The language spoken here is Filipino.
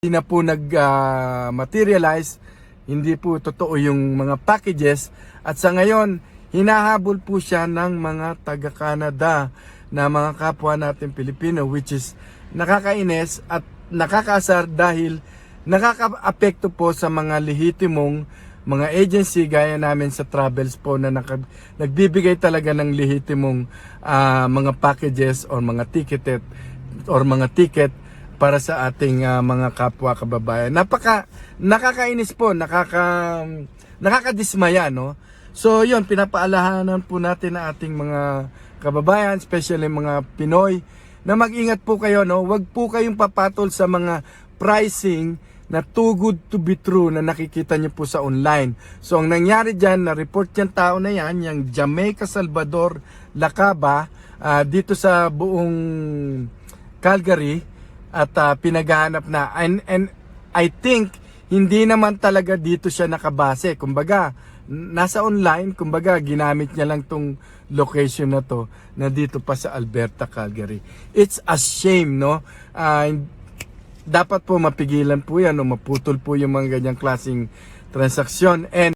hindi na po nag-materialize, hindi po totoo yung mga packages. At sa ngayon hinahabol po siya ng mga taga-Canada na mga kapwa natin Pilipino which is nakakainis at nakakasar dahil nakaka-apekto po sa mga lehitimong mga agency gaya namin sa travels po na naka- nagbibigay talaga ng lehitimong ah, mga packages or mga ticketed or mga ticket para sa ating ah, mga kapwa kababayan. Napaka nakakainis po, nakaka nakakadismaya no. So 'yun pinapaalahanan po natin ang ating mga kababayan, especially mga Pinoy na mag-ingat po kayo no. Huwag po kayong papatol sa mga pricing na too good to be true na nakikita niyo po sa online. So ang nangyari diyan na report yung tao na yan, yung Jamaica Salvador Lacaba ah, dito sa buong Calgary at ah, pinaghahanap na and and I think hindi naman talaga dito siya nakabase. Kumbaga, nasa online, kumbaga ginamit niya lang tong location na to na dito pa sa Alberta, Calgary. It's a shame, no? Ah, dapat po mapigilan po yan o maputol po yung mga ganyang klaseng transaksyon and